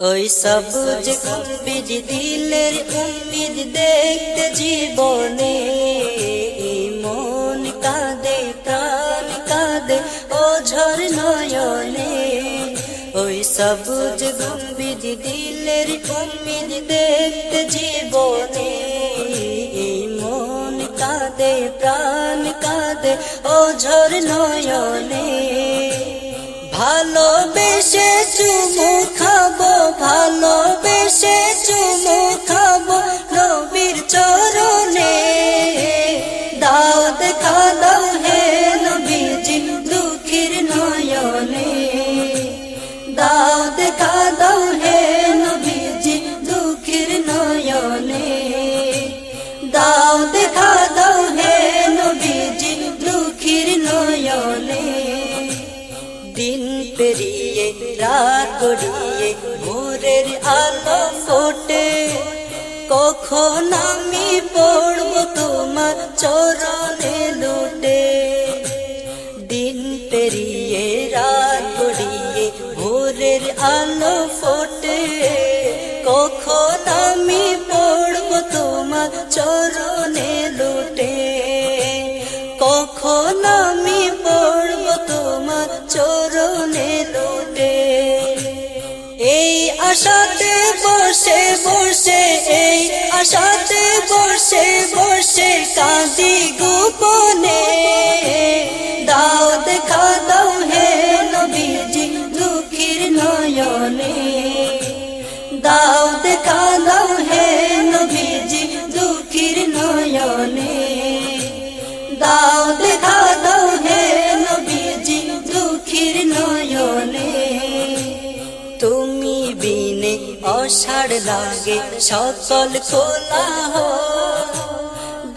ওই সবুজ কুম্বিজ দিলের উম্মিদ দেখতে জীবনে। মন কাঁদে, প্রাণ কাঁদে, ও ঝর নয়নে। ওই সবুজ গম্বিজ দিলের উম্মিদ দেখতে জীবনে। মন কাঁদে, প্রাণ কাঁদে, ও ঝর নয়নে। ভালোবেসে নয়নে দাও দেখা, দাও হে নবীজি দুঃখীর নয়নে। দিন পেরিয়ে, রাত গড়িয়ে, ভোরের আলো ফোটে। কখন আমি পড়ব তোমার চরণে লুটে। দিন পেরিয়ে, রাত গড়িয়ে, ভোরের আলো ফোটে। কখন আশাতে বসে বসে, এই আশাতে বসে বসে কাঁদি গোপনে। দাও দেখা, দাও হে নবীজি দুঃখীর নয়নে। দাও দেখা, দাও হে নবীজি দুঃখীর নয়নে। দাও দেখা লাগে সকল খোলা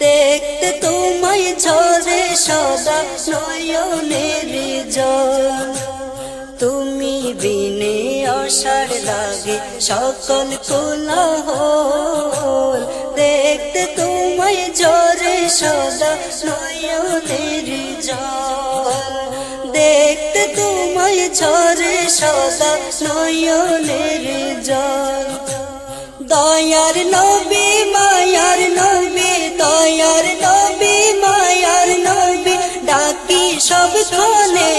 দেখতে তোমায় ঝরে সদা নয়নের জল। তুমি বিনে অষাঢ় লাগে সকল খোলা দেখতে তোমায় ঝরে সদা নয়নের জল। দেখতে তোমায় ঝরে সদা নয়নের জল। দয়ার নবী মায়ার নবী দয়ার নবী মায়ার নবী ডাকি সব ক্ষণে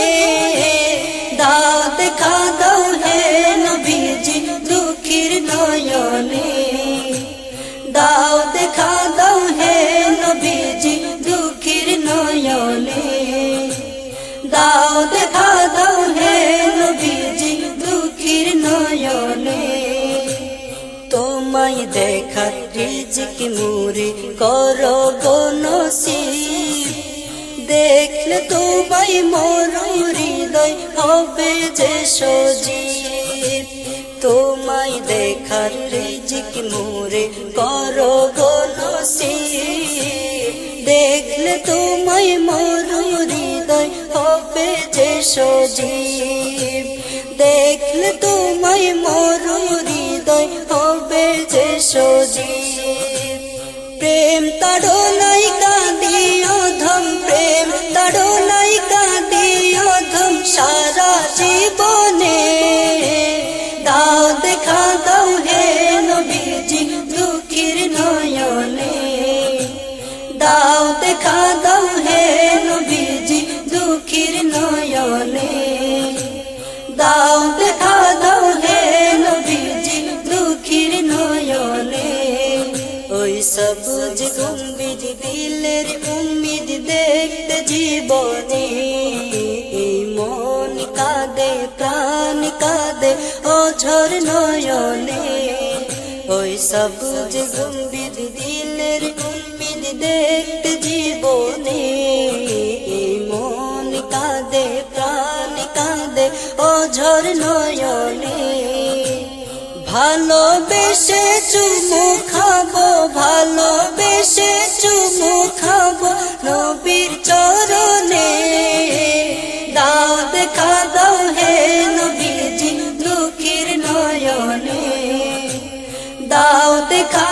তোমায় দেখার রিজিক মুরে করো গনসিব দেখলে তোমায় মোর হৃদয় হবে যে সজীব। তোমায় দেখার রিজিক মুরে করো গনসিব দেখলে তোমায় মোর হৃদয় হবে যে সজীব। দেখলে তোমায় মোর সজীব প্রেম তাড়নাই সবুজ দিলের উম্মিদ দেখতে জীবনে, এই মন কাঁদে, প্রাণ কাঁদে ও ঝর নয়নে। ওই সবুজ গম্ভীর দিলের উম্মিদ দেখতে জীবনে, এই মন কাঁদে, প্রাণ কাঁদে ও ঝর নয়নে। ভালোবেসে চুমু খাব ভালোবেসে দাও দেখা